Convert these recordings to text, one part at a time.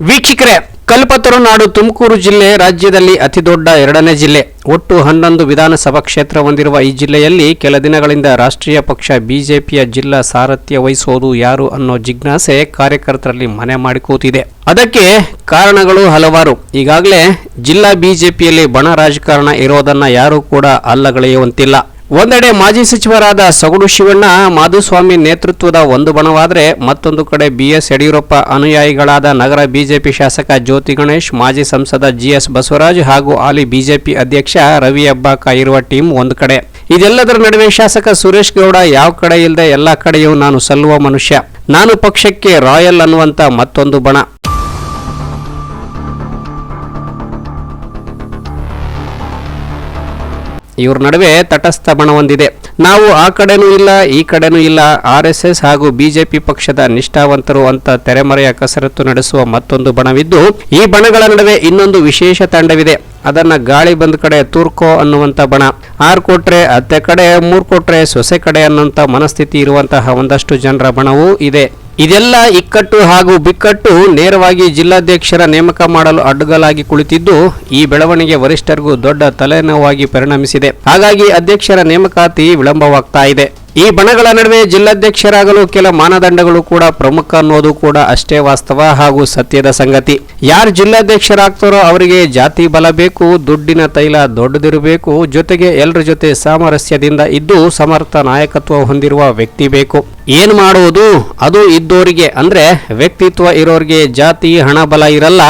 ವೀಕ್ಷಕರೇ, ಕಲ್ಪತರು ನಾಡು ತುಮಕೂರು ಜಿಲ್ಲೆ ರಾಜ್ಯದಲ್ಲಿ ಅತಿದೊಡ್ಡ ಎರಡನೇ ಜಿಲ್ಲೆ. ಒಟ್ಟು ಹನ್ನೊಂದು ವಿಧಾನಸಭಾ ಕ್ಷೇತ್ರ ಹೊಂದಿರುವ ಈ ಜಿಲ್ಲೆಯಲ್ಲಿ ಕೆಲ ದಿನಗಳಿಂದ ರಾಷ್ಟ್ರೀಯ ಪಕ್ಷ ಬಿಜೆಪಿಯ ಜಿಲ್ಲಾ ಸಾರಥ್ಯ ವಹಿಸೋದು ಯಾರು ಅನ್ನೋ ಜಿಜ್ಞಾಸೆ ಕಾರ್ಯಕರ್ತರಲ್ಲಿ ಮನೆ ಮಾಡಿಕೂತಿದೆ ಅದಕ್ಕೆ ಕಾರಣಗಳು ಹಲವಾರು. ಈಗಾಗಲೇ ಜಿಲ್ಲಾ ಬಿಜೆಪಿಯಲ್ಲಿ ಬಣ ರಾಜಕಾರಣ ಇರೋದನ್ನ ಯಾರೂ ಕೂಡ ಅಲ್ಲಗಳೆಯುವಂತಿಲ್ಲ. ಒಂದೆಡೆ ಮಾಜಿ ಸಚಿವರಾದ ಸಗುಡು ಶಿವಣ್ಣ, ಮಾಧುಸ್ವಾಮಿ ನೇತೃತ್ವದ ಒಂದು ಬಣವಾದರೆ ಮತ್ತೊಂದು ಕಡೆ ಬಿಎಸ್ ಯಡಿಯೂರಪ್ಪ ಅನುಯಾಯಿಗಳಾದ ನಗರ ಬಿಜೆಪಿ ಶಾಸಕ ಜ್ಯೋತಿ ಗಣೇಶ್, ಮಾಜಿ ಸಂಸದ ಜಿಎಸ್ ಬಸವರಾಜ್ ಹಾಗೂ ಹಾಲಿ ಬಿಜೆಪಿ ಅಧ್ಯಕ್ಷ ರವಿ ಅಬ್ಬಾಕ ಇರುವ ಟೀಮ್ ಒಂದು ಕಡೆ. ಇದೆಲ್ಲದರ ನಡುವೆ ಶಾಸಕ ಸುರೇಶ್ ಗೌಡ, ಯಾವ ಕಡೆ ಇಲ್ಲದೆ ಎಲ್ಲ ಕಡೆಯೂ ನಾನು ಸಲ್ಲುವ ಮನುಷ್ಯ. ನಾನು ಪಕ್ಷಕ್ಕೆ ರಾಯಲ್ ಅನ್ನುವಂತ ಮತ್ತೊಂದು ಬಣ. ಇವ್ರ ನಡುವೆ ತಟಸ್ಥ ಬಣ ಹೊಂದಿದೆ ನಾವು ಆ ಕಡೆನೂ ಇಲ್ಲ, ಈ ಕಡೆನೂ ಇಲ್ಲ. ಆರ್ ಹಾಗೂ ಬಿಜೆಪಿ ಪಕ್ಷದ ನಿಷ್ಠಾವಂತರು ಅಂತ ತೆರೆಮರೆಯ ಕಸರತ್ತು ನಡೆಸುವ ಮತ್ತೊಂದು ಬಣವಿದ್ದು, ಈ ಬಣಗಳ ನಡುವೆ ಇನ್ನೊಂದು ವಿಶೇಷ ತಂಡವಿದೆ. ಅದನ್ನ ಗಾಳಿ ಬಂದ ಕಡೆ ತೂರ್ಕೋ ಅನ್ನುವಂತ ಬಣ. ಆರು ಕೊಟ್ರೆ ಅತ್ತೆ ಕಡೆ, ಮೂರು ಕೊಟ್ರೆ ಸೊಸೆ ಕಡೆ ಅನ್ನುವಂತ ಮನಸ್ಥಿತಿ ಇರುವಂತಹ ಒಂದಷ್ಟು ಜನರ ಬಣವೂ ಇದೆ. ಇದೆಲ್ಲ ಇಕ್ಕಟ್ಟು ಹಾಗೂ ಬಿಕ್ಕಟ್ಟು ನೇರವಾಗಿ ಜಿಲ್ಲಾಧ್ಯಕ್ಷರ ನೇಮಕ ಮಾಡಲು ಅಡ್ಡಗಲಾಗಿ ಕುಳಿತಿದ್ದು, ಈ ಬೆಳವಣಿಗೆ ವರಿಷ್ಠರಿಗೂ ದೊಡ್ಡ ತಲೆನೋವಾಗಿ ಪರಿಣಮಿಸಿದೆ. ಹಾಗಾಗಿ ಅಧ್ಯಕ್ಷರ ನೇಮಕಾತಿ ವಿಳಂಬವಾಗ್ತಾ ಇದೆ. ಈ ಬಣಗಳ ನಡುವೆ ಜಿಲ್ಲಾಧ್ಯಕ್ಷರಾಗಲು ಕೆಲ ಮಾನದಂಡಗಳು ಕೂಡ ಪ್ರಮುಖ ಅನ್ನೋದು ಕೂಡ ಅಷ್ಟೇ ವಾಸ್ತವ ಹಾಗೂ ಸತ್ಯದ ಸಂಗತಿ. ಯಾರು ಜಿಲ್ಲಾಧ್ಯಕ್ಷರಾಗ್ತಾರೋ ಅವರಿಗೆ ಜಾತಿ ಬಲ ಬೇಕು, ದುಡ್ಡಿನ ತೈಲ ದೊಡ್ಡದಿರಬೇಕು, ಜೊತೆಗೆ ಎಲ್ಲರ ಜೊತೆ ಸಾಮರಸ್ಯದಿಂದ ಇದ್ದು ಸಮರ್ಥ ನಾಯಕತ್ವ ಹೊಂದಿರುವ ವ್ಯಕ್ತಿ ಬೇಕು. ಏನ್ ಮಾಡುವುದು? ಅದು ಇದ್ದೋರಿಗೆ, ಅಂದರೆ ವ್ಯಕ್ತಿತ್ವ ಇರೋರಿಗೆ ಜಾತಿ ಹಣ ಬಲ ಇರಲ್ಲ.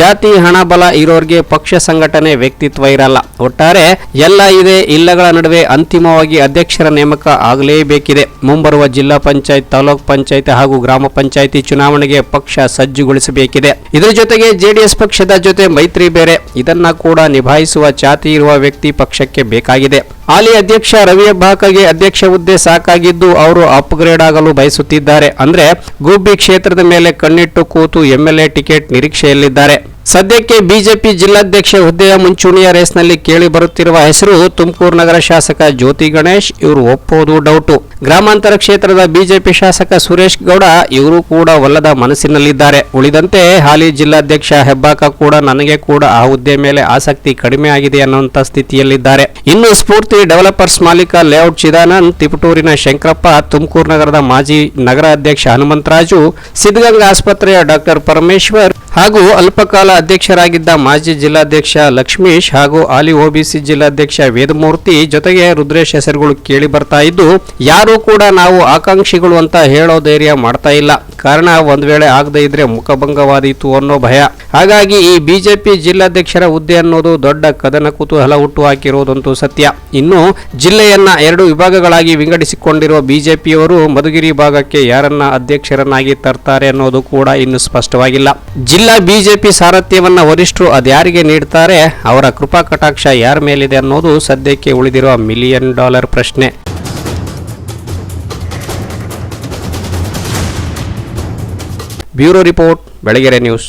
ಜಾತಿ ಹಣ ಬಲ ಇರೋರಿಗೆ ಪಕ್ಷ ಸಂಘಟನೆ ವ್ಯಕ್ತಿತ್ವ ಇರಲ್ಲ. ಒಟ್ಟಾರೆ ಎಲ್ಲ ಇದೆ, ಇಲ್ಲಗಳ ನಡುವೆ ಅಂತಿಮವಾಗಿ ಅಧ್ಯಕ್ಷರ ನೇಮಕ ಆಗಲೇಬೇಕಿದೆ. ಮುಂಬರುವ ಜಿಲ್ಲಾ ಪಂಚಾಯತ್, ತಾಲೂಕ್ ಪಂಚಾಯತ್ ಹಾಗೂ ಗ್ರಾಮ ಪಂಚಾಯತಿ ಚುನಾವಣೆಗೆ ಪಕ್ಷ ಸಜ್ಜುಗೊಳಿಸಬೇಕಿದೆ. ಇದರ ಜೊತೆಗೆ ಜೆಡಿಎಸ್ ಪಕ್ಷದ ಜೊತೆ ಮೈತ್ರಿ ಬೇರೆ. ಇದನ್ನ ಕೂಡ ನಿಭಾಯಿಸುವ ಚಾತಿ ಇರುವ ವ್ಯಕ್ತಿ ಪಕ್ಷಕ್ಕೆ ಬೇಕಾಗಿದೆ. ಹಾಲಿ ಅಧ್ಯಕ್ಷ ರವಿ ಬಾಕಗೆ ಅಧ್ಯಕ್ಷ ಹುದ್ದೆ ಸಾಕಾಗಿದ್ದು ಅವರು ಅಪ್ಗ್ರೇಡ್ ಆಗಲು ಬಯಸುತ್ತಿದ್ದಾರೆ. ಅಂದರೆ ಗುಬ್ಬಿ ಕ್ಷೇತ್ರದ ಮೇಲೆ ಕಣ್ಣಿಟ್ಟು ಕೂತು ಎಂಎಲ್ಎ ಟಿಕೆಟ್ ನಿರೀಕ್ಷೆಯಲ್ಲಿದ್ದಾರೆ. ಸದ್ಯಕ್ಕೆ ಬಿಜೆಪಿ ಜಿಲ್ಲಾಧ್ಯಕ್ಷ ಹುದ್ದೆಯ ಮುಂಚೂಣಿಯ ರೇಸ್ನಲ್ಲಿ ಕೇಳಿ ಬರುತ್ತಿರುವ ಹೆಸರು ತುಮಕೂರು ನಗರ ಶಾಸಕ ಜ್ಯೋತಿ ಗಣೇಶ್. ಇವರು ಒಪ್ಪೋದು ಡೌಟು. ಗ್ರಾಮಾಂತರ ಕ್ಷೇತ್ರದ ಬಿಜೆಪಿ ಶಾಸಕ ಸುರೇಶ್ ಗೌಡ ಇವರು ಕೂಡ ಒಲ್ಲದ ಮನಸ್ಸಿನಲ್ಲಿದ್ದಾರೆ. ಉಳಿದಂತೆ ಹಾಲಿ ಜಿಲ್ಲಾಧ್ಯಕ್ಷ ಹೆಬ್ಬಾಕ ಕೂಡ ನನಗೆ ಕೂಡ ಆ ಹುದ್ದೆ ಮೇಲೆ ಆಸಕ್ತಿ ಕಡಿಮೆ ಆಗಿದೆ ಅನ್ನುವಂತ ಸ್ಥಿತಿಯಲ್ಲಿದ್ದಾರೆ. ಇನ್ನು ಸ್ಫೂರ್ತಿ ಡೆವಲಪರ್ಸ್ ಮಾಲೀಕ ಲೇಔಟ್ ಚಿದಾನಂದ್, ತಿಪಟೂರಿನ ಶಂಕರಪ್ಪ, ತುಮಕೂರು ನಗರದ ಮಾಜಿ ನಗರ ಅಧ್ಯಕ್ಷ ಹನುಮಂತರಾಜು, ಸಿದ್ಧಗಂಗಾ ಆಸ್ಪತ್ರೆಯ ಡಾಕ್ಟರ್ ಪರಮೇಶ್ವರ್ ಹಾಗೂ ಅಲ್ಪಕಾಲ ಅಧ್ಯಕ್ಷರಾಗಿದ್ದ ಮಾಜಿ ಜಿಲ್ಲಾಧ್ಯಕ್ಷ ಲಕ್ಷ್ಮೀಶ್ ಹಾಗೂ ಆಲಿ ಓಬಿಸಿ ಜಿಲ್ಲಾಧ್ಯಕ್ಷ ವೇದಮೂರ್ತಿ ಜೊತೆಗೆ ರುದ್ರೇಶ್ ಹೆಸರುಗಳು ಕೇಳಿ ಬರ್ತಾ ಇದ್ದು, ಯಾರೂ ಕೂಡ ನಾವು ಆಕಾಂಕ್ಷಿಗಳು ಅಂತ ಹೇಳೋ ಧೈರ್ಯ ಮಾಡ್ತಾ ಇಲ್ಲ. ಕಾರಣ ಒಂದ್ ವೇಳೆ ಆಗದೇ ಇದ್ರೆ ಮುಖಭಂಗವಾದೀತು ಅನ್ನೋ ಭಯ. ಹಾಗಾಗಿ ಈ ಬಿಜೆಪಿ ಜಿಲ್ಲಾಧ್ಯಕ್ಷರ ಹುದ್ದೆ ಅನ್ನೋದು ದೊಡ್ಡ ಕದನ ಕುತೂಹಲ ಹುಟ್ಟು ಹಾಕಿರುವುದಂತೂ ಸತ್ಯ. ಇನ್ನು ಜಿಲ್ಲೆಯನ್ನ ಎರಡು ವಿಭಾಗಗಳಾಗಿ ವಿಂಗಡಿಸಿಕೊಂಡಿರುವ ಬಿಜೆಪಿಯವರು ಮಧುಗಿರಿ ಭಾಗಕ್ಕೆ ಯಾರನ್ನ ಅಧ್ಯಕ್ಷರನ್ನಾಗಿ ತರ್ತಾರೆ ಅನ್ನೋದು ಕೂಡ ಇನ್ನು ಸ್ಪಷ್ಟವಾಗಿಲ್ಲ. ಜಿಲ್ಲಾ ಬಿಜೆಪಿ ಸಾರಥ್ಯವನ್ನ ವರಿಷ್ಠರು ಅದ್ಯಾರಿಗೆ ನೀಡ್ತಾರೆ? ಅವರ ಕೃಪಾ ಕಟಾಕ್ಷ ಯಾರ ಮೇಲಿದೆ ಅನ್ನೋದು ಸದ್ಯಕ್ಕೆ ಉಳಿದಿರುವ ಮಿಲಿಯನ್ ಡಾಲರ್ ಪ್ರಶ್ನೆ. Bureau report, Belagere news.